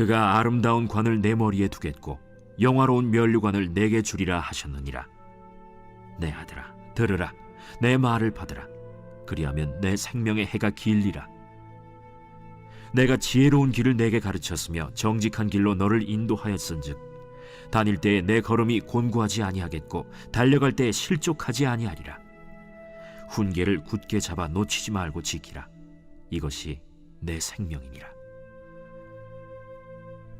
그가 아름다운 관을 내 머리에 두겠고 영화로운 면류관을 내게 주리라 하셨느니라. 내 아들아, 들으라. 내 말을 받으라. 그리하면 내 생명의 해가 길리라. 내가 지혜로운 길을 내게 가르쳤으며 정직한 길로 너를 인도하였은즉 다닐 때에 내 걸음이 곤고하지 아니하겠고 달려갈 때에 실족하지 아니하리라. 훈계를 굳게 잡아 놓치지 말고 지키라. 이것이 내 생명이니라.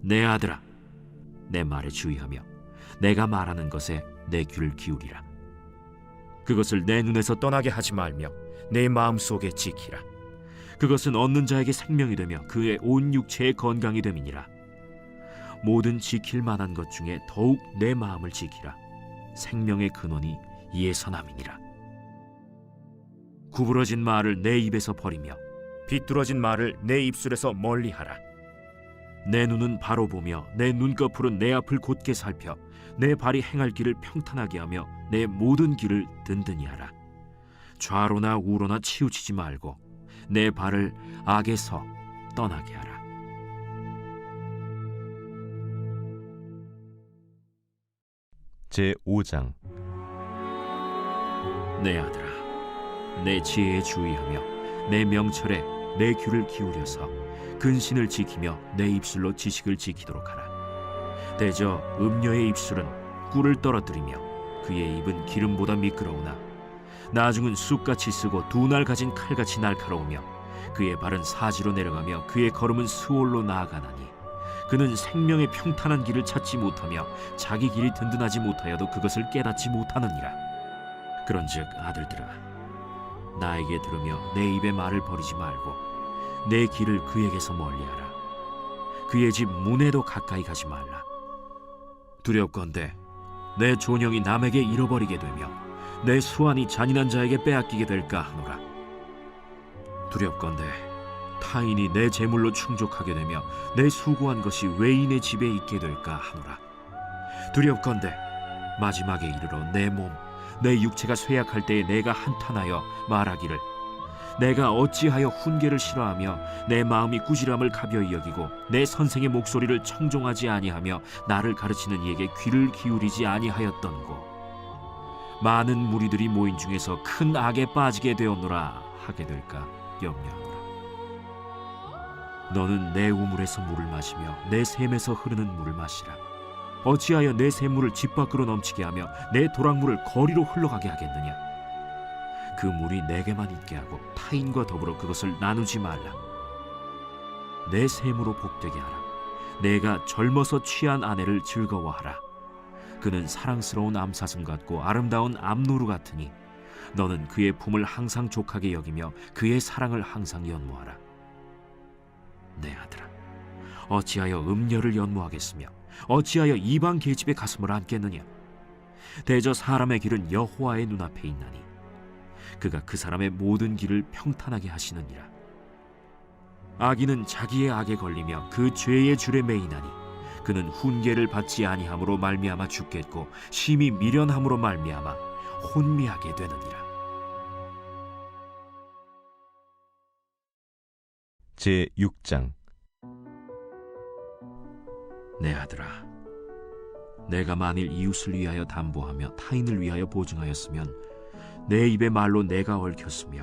내 아들아, 내 말에 주의하며 내가 말하는 것에 내 귀를 기울이라. 그것을 내 눈에서 떠나게 하지 말며 내 마음 속에 지키라. 그것은 얻는 자에게 생명이 되며 그의 온 육체의 건강이 됨이니라. 모든 지킬 만한 것 중에 더욱 내 마음을 지키라. 생명의 근원이 이에서 남이니라. 구부러진 말을 내 입에서 버리며 비뚤어진 말을 내 입술에서 멀리하라. 내 눈은 바로 보며 내 눈꺼풀은 내 앞을 곧게 살펴 내 발이 행할 길을 평탄하게 하며 내 모든 길을 든든히 하라. 좌로나 우로나 치우치지 말고 내 발을 악에서 떠나게 하라. 제 5장 내 아들아, 내 지혜에 주의하며 내 명철에 내 귀를 기울여서 근신을 지키며 내 입술로 지식을 지키도록 하라. 대저 음녀의 입술은 꿀을 떨어뜨리며 그의 입은 기름보다 미끄러우나 나중은 쑥같이 쓰고 두 날 가진 칼같이 날카로우며 그의 발은 사지로 내려가며 그의 걸음은 수월로 나아가나니 그는 생명의 평탄한 길을 찾지 못하며 자기 길이 든든하지 못하여도 그것을 깨닫지 못하느니라 그런즉 아들들아 나에게 들으며 내 입의 말을 버리지 말고 내 길을 그에게서 멀리하라. 그의 집 문에도 가까이 가지 말라. 두렵건대 내 존영이 남에게 잃어버리게 되며 내 수완이 잔인한 자에게 빼앗기게 될까 하노라. 두렵건대 타인이 내 재물로 충족하게 되며 내 수고한 것이 외인의 집에 있게 될까 하노라. 두렵건대 마지막에 이르러 내 몸 내 육체가 쇠약할 때에 내가 한탄하여 말하기를 내가 어찌하여 훈계를 싫어하며 내 마음이 꾸지람을 가벼이 여기고 내 선생의 목소리를 청종하지 아니하며 나를 가르치는 이에게 귀를 기울이지 아니하였던고? 많은 무리들이 모인 중에서 큰 악에 빠지게 되었노라 하게 될까 염려하노라. 너는 내 우물에서 물을 마시며 내 샘에서 흐르는 물을 마시라. 어찌하여 내 샘물을 집 밖으로 넘치게 하며 내 도랑물을 거리로 흘러가게 하겠느냐 그 물이 내게만 있게 하고 타인과 더불어 그것을 나누지 말라. 내 샘으로 복되게 하라. 내가 젊어서 취한 아내를 즐거워하라. 그는 사랑스러운 암사슴 같고 아름다운 암노루 같으니 너는 그의 품을 항상 족하게 여기며 그의 사랑을 항상 연모하라. 내 아들아. 어찌하여 음녀를 연모하겠으며 어찌하여 이방 계집의 가슴을 안겠느냐? 대저 사람의 길은 여호와의 눈앞에 있나니 그가 그 사람의 모든 길을 평탄하게 하시느니라. 악인은 자기의 악에 걸리며 그 죄의 줄에 매이나니 그는 훈계를 받지 아니함으로 말미암아 죽겠고 심히 미련함으로 말미암아 혼미하게 되느니라. 제 6장. 내 아들아, 내가 만일 이웃을 위하여 담보하며 타인을 위하여 보증하였으면 내 입의 말로 내가 얽혔으며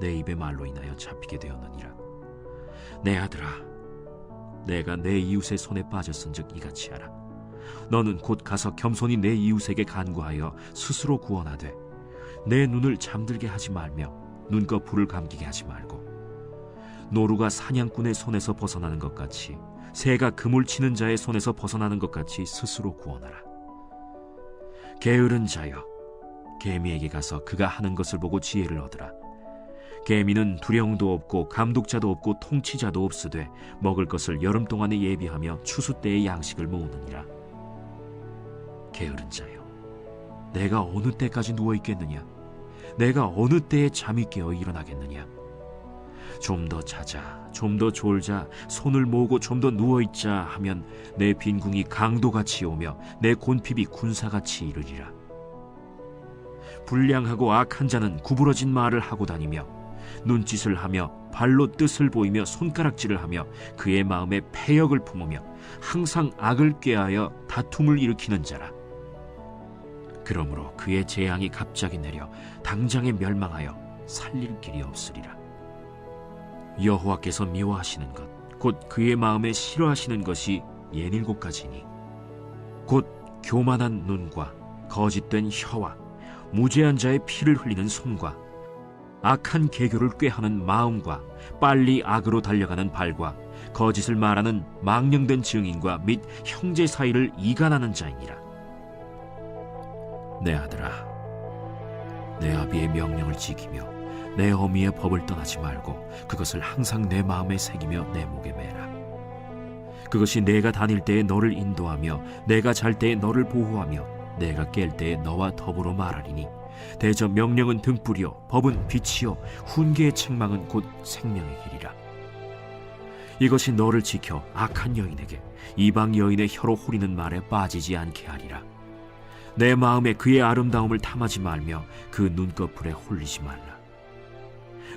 내 입의 말로 인하여 잡히게 되었느니라. 내 아들아, 내가 내 이웃의 손에 빠졌은즉 이같이 하라. 너는 곧 가서 겸손히 내 이웃에게 간구하여 스스로 구원하되 내 눈을 잠들게 하지 말며 눈꺼 불을 감기게 하지 말고 노루가 사냥꾼의 손에서 벗어나는 것 같이 새가 그물 치는 자의 손에서 벗어나는 것 같이 스스로 구원하라. 게으른 자여, 개미에게 가서 그가 하는 것을 보고 지혜를 얻으라. 개미는 두령도 없고 감독자도 없고 통치자도 없으되 먹을 것을 여름 동안에 예비하며 추수 때의 양식을 모으느니라. 게으른 자여, 내가 어느 때까지 누워 있겠느냐? 내가 어느 때에 잠이 깨어 일어나겠느냐? 좀 더 자자, 좀 더 졸자, 손을 모으고 좀 더 누워 있자 하면 내 빈궁이 강도같이 오며 내 곤핍이 군사같이 이르리라. 불량하고 악한 자는 구부러진 말을 하고 다니며 눈짓을 하며 발로 뜻을 보이며 손가락질을 하며 그의 마음에 패역을 품으며 항상 악을 꾀하여 다툼을 일으키는 자라. 그러므로 그의 재앙이 갑자기 내려 당장에 멸망하여 살릴 길이 없으리라. 여호와께서 미워하시는 것, 곧 그의 마음에 싫어하시는 것이 예닐곱 가지니, 곧 교만한 눈과 거짓된 혀와 무죄한 자의 피를 흘리는 손과 악한 계교를 꾀하는 마음과 빨리 악으로 달려가는 발과 거짓을 말하는 망령된 증인과 및 형제 사이를 이간하는 자이니라. 내 아들아, 내 아비의 명령을 지키며 내 어미의 법을 떠나지 말고 그것을 항상 내 마음에 새기며 내 목에 매라. 그것이 내가 다닐 때에 너를 인도하며 내가 잘 때에 너를 보호하며 내가 깰 때에 너와 더불어 말하리니 대저 명령은 등불이요 법은 빛이요 훈계의 책망은 곧 생명의 길이라. 이것이 너를 지켜 악한 여인에게 이방 여인의 혀로 후리는 말에 빠지지 않게 하리라. 내 마음에 그의 아름다움을 탐하지 말며 그 눈꺼풀에 홀리지 말라.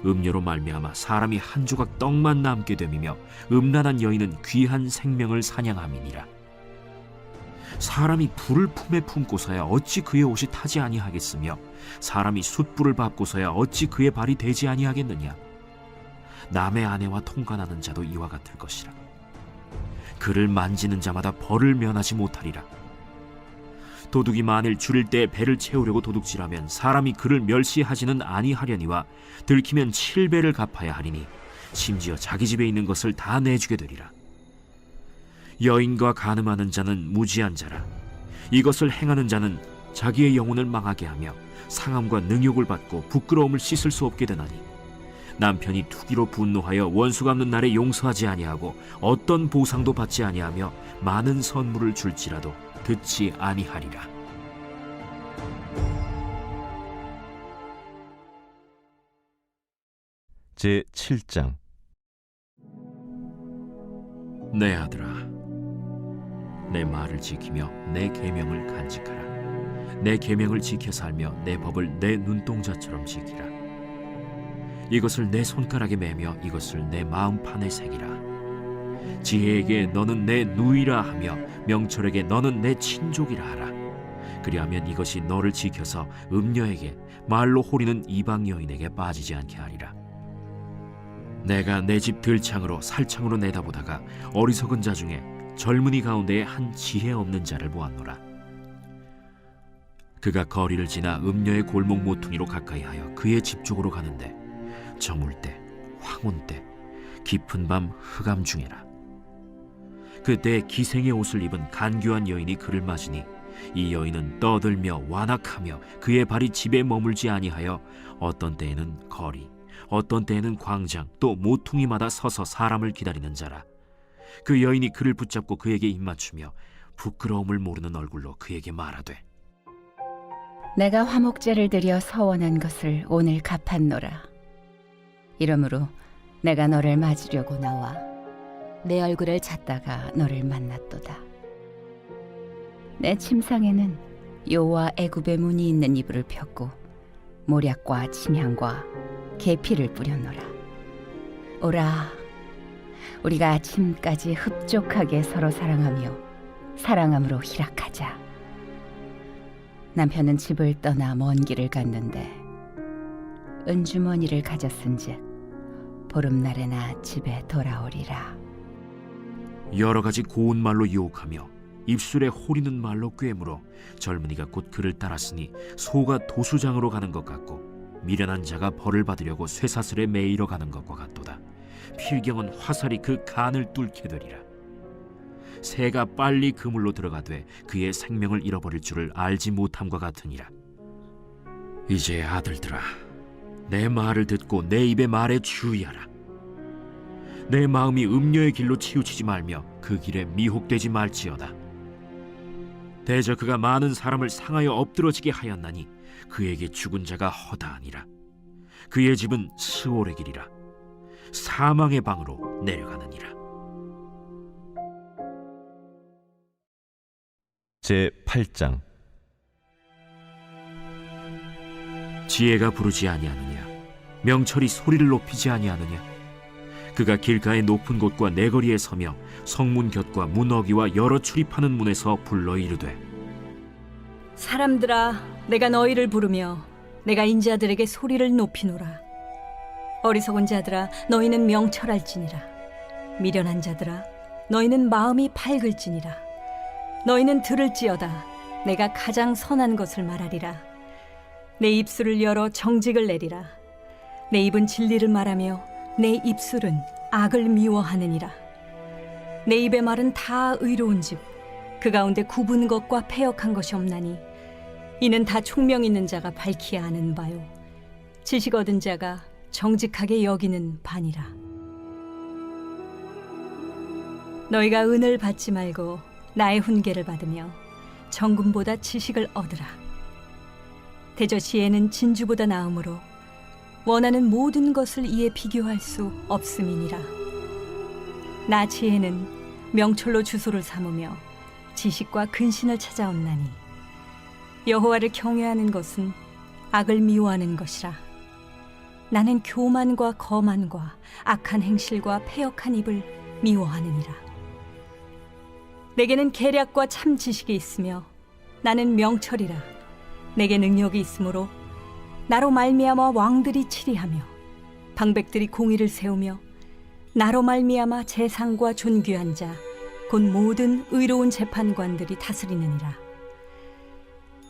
음료로 말미암아 사람이 한 조각 떡만 남게 됨이며 음란한 여인은 귀한 생명을 사냥함이니라. 사람이 불을 품에 품고서야 어찌 그의 옷이 타지 아니하겠으며 사람이 숯불을 밟고서야 어찌 그의 발이 되지 아니하겠느냐. 남의 아내와 통관하는 자도 이와 같을 것이라. 그를 만지는 자마다 벌을 면하지 못하리라. 도둑이 만일 줄일 때 배를 채우려고 도둑질하면 사람이 그를 멸시하지는 아니하려니와 들키면 칠배를 갚아야 하리니 심지어 자기 집에 있는 것을 다 내주게 되리라 여인과 간음하는 자는 무지한 자라. 이것을 행하는 자는 자기의 영혼을 망하게 하며 상함과 능욕을 받고 부끄러움을 씻을 수 없게 되나니 남편이 투기로 분노하여 원수 갚는 날에 용서하지 아니하고 어떤 보상도 받지 아니하며 많은 선물을 줄지라도 듣지 아니하리라. 제 7장. 내 아들아, 내 말을 지키며 내 계명을 간직하라. 내 계명을 지켜 살며 내 법을 내 눈동자처럼 지키라. 이것을 내 손가락에 매며 이것을 내 마음판에 새기라. 지혜에게 너는 내 누이라 하며 명철에게 너는 내 친족이라 하라. 그리하면 이것이 너를 지켜서 음녀에게 말로 호리는 이방 여인에게 빠지지 않게 하리라. 내가 내 집 들창으로 살창으로 내다보다가 어리석은 자 중에 젊은이 가운데에 한 지혜 없는 자를 보았노라. 그가 거리를 지나 음녀의 골목 모퉁이로 가까이하여 그의 집 쪽으로 가는데 저물 때, 황혼 때, 깊은 밤 흑암 중에라. 그때 기생의 옷을 입은 간교한 여인이 그를 맞으니 이 여인은 떠들며 완악하며 그의 발이 집에 머물지 아니하여 어떤 때에는 거리 어떤 때에는 광장 또 모퉁이마다 서서 사람을 기다리는 자라 그 여인이 그를 붙잡고 그에게 입맞추며 부끄러움을 모르는 얼굴로 그에게 말하되 내가 화목제를 드려 서원한 것을 오늘 갚았노라. 이러므로 내가 너를 맞으려고 나와 내 얼굴을 찾다가 너를 만났도다. 내 침상에는 요와 애굽의 문이 있는 이불을 폈고 모략과 침향과 계피를 뿌려놓으라. 오라, 우리가 아침까지 흡족하게 서로 사랑하며 사랑함으로 희락하자. 남편은 집을 떠나 먼 길을 갔는데 은주머니를 가졌은즉 보름날에나 집에 돌아오리라. 여러 가지 고운 말로 유혹하며 입술에 호리는 말로 꿰물어 젊은이가 곧 그를 따랐으니 소가 도수장으로 가는 것 같고 미련한 자가 벌을 받으려고 쇠사슬에 매이러 가는 것과 같도다. 필경은 화살이 그 간을 뚫게 되리라. 새가 빨리 그물로 들어가되 그의 생명을 잃어버릴 줄을 알지 못함과 같으니라. 이제 아들들아, 내 말을 듣고 내 입의 말에 주의하라. 내 마음이 음녀의 길로 치우치지 말며 그 길에 미혹되지 말지어다. 대저 그가 많은 사람을 상하여 엎드러지게 하였나니 그에게 죽은 자가 허다하니라. 그의 집은 스올의 길이라. 사망의 방으로 내려가느니라. 제 8장 지혜가 부르지 아니하느냐 명철이 소리를 높이지 아니하느냐 그가 길가의 높은 곳과 내거리에 서며 성문 곁과 문어기와 여러 출입하는 문에서 불러 이르되 사람들아, 내가 너희를 부르며 내가 인자들에게 소리를 높이노라. 어리석은 자들아, 너희는 명철할지니라. 미련한 자들아, 너희는 마음이 밝을지니라. 너희는 들을지어다. 내가 가장 선한 것을 말하리라. 내 입술을 열어 정직을 내리라. 내 입은 진리를 말하며 내 입술은 악을 미워하느니라. 내 입의 말은 다 의로운즉 그 가운데 굽은 것과 패역한 것이 없나니 이는 다 총명 있는 자가 밝히야 하는 바요 지식 얻은 자가 정직하게 여기는 바니라. 너희가 은을 받지 말고 나의 훈계를 받으며 정금보다 지식을 얻으라. 대저 지혜는 진주보다 나음으로 원하는 모든 것을 이에 비교할 수 없음이니라. 나 지혜는 명철로 주소를 삼으며 지식과 근신을 찾아온나니 여호와를 경외하는 것은 악을 미워하는 것이라 나는 교만과 거만과 악한 행실과 패역한 입을 미워하느니라 내게는 계략과 참 지식이 있으며 나는 명철이라 내게 능력이 있으므로 나로 말미암아 왕들이 치리하며 방백들이 공의를 세우며 나로 말미암아 재상과 존귀한 자 곧 모든 의로운 재판관들이 다스리느니라.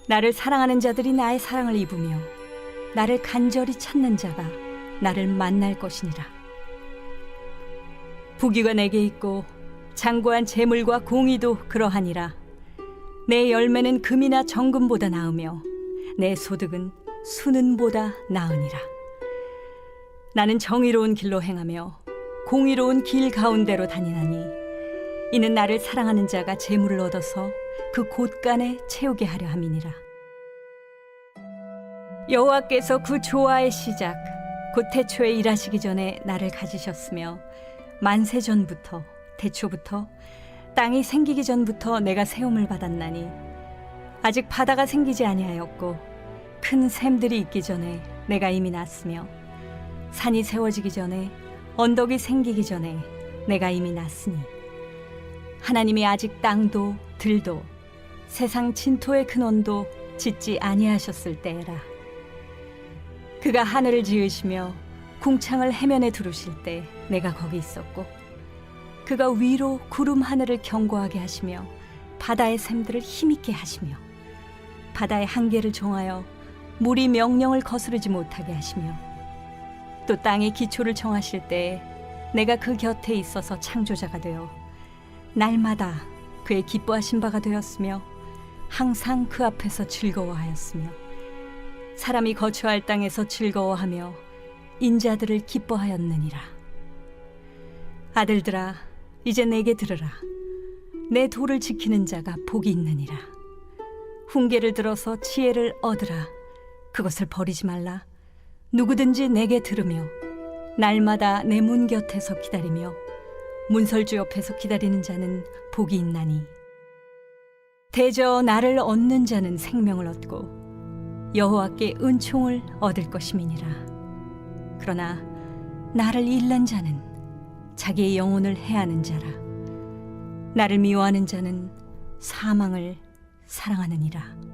나를 사랑하는 자들이 나의 사랑을 입으며 나를 간절히 찾는 자가 나를 만날 것이니라. 부귀가 내게 있고 장구한 재물과 공의도 그러하니라. 내 열매는 금이나 정금보다 나으며 내 소득은 수는보다 나으니라. 나는 정의로운 길로 행하며 공의로운 길 가운데로 다니나니 이는 나를 사랑하는 자가 재물을 얻어서 그 곳간에 채우게 하려 함이니라. 여호와께서 그 조화의 시작 곧 태초에 일하시기 전에 나를 가지셨으며 만세 전부터 태초부터 땅이 생기기 전부터 내가 세움을 받았나니 아직 바다가 생기지 아니하였고 큰 샘들이 있기 전에 내가 이미 났으며 산이 세워지기 전에 언덕이 생기기 전에 내가 이미 났으니 하나님이 아직 땅도 들도 세상 진토의 근원도 짓지 아니하셨을 때라 그가 하늘을 지으시며 궁창을 해면에 두르실 때 내가 거기 있었고 그가 위로 구름 하늘을 견고하게 하시며 바다의 샘들을 힘있게 하시며 바다의 한계를 정하여 물이 명령을 거스르지 못하게 하시며 또 땅의 기초를 정하실 때 내가 그 곁에 있어서 창조자가 되어 날마다 그의 기뻐하신 바가 되었으며 항상 그 앞에서 즐거워하였으며 사람이 거처할 땅에서 즐거워하며 인자들을 기뻐하였느니라. 아들들아 이제 내게 들으라. 내 도를 지키는 자가 복이 있느니라. 훈계를 들어서 지혜를 얻으라. 그것을 버리지 말라. 누구든지 내게 들으며 날마다 내 문 곁에서 기다리며 문설주 옆에서 기다리는 자는 복이 있나니. 대저 나를 얻는 자는 생명을 얻고 여호와께 은총을 얻을 것임이니라. 그러나 나를 잃는 자는 자기의 영혼을 해하는 자라. 나를 미워하는 자는 사망을 사랑하느니라.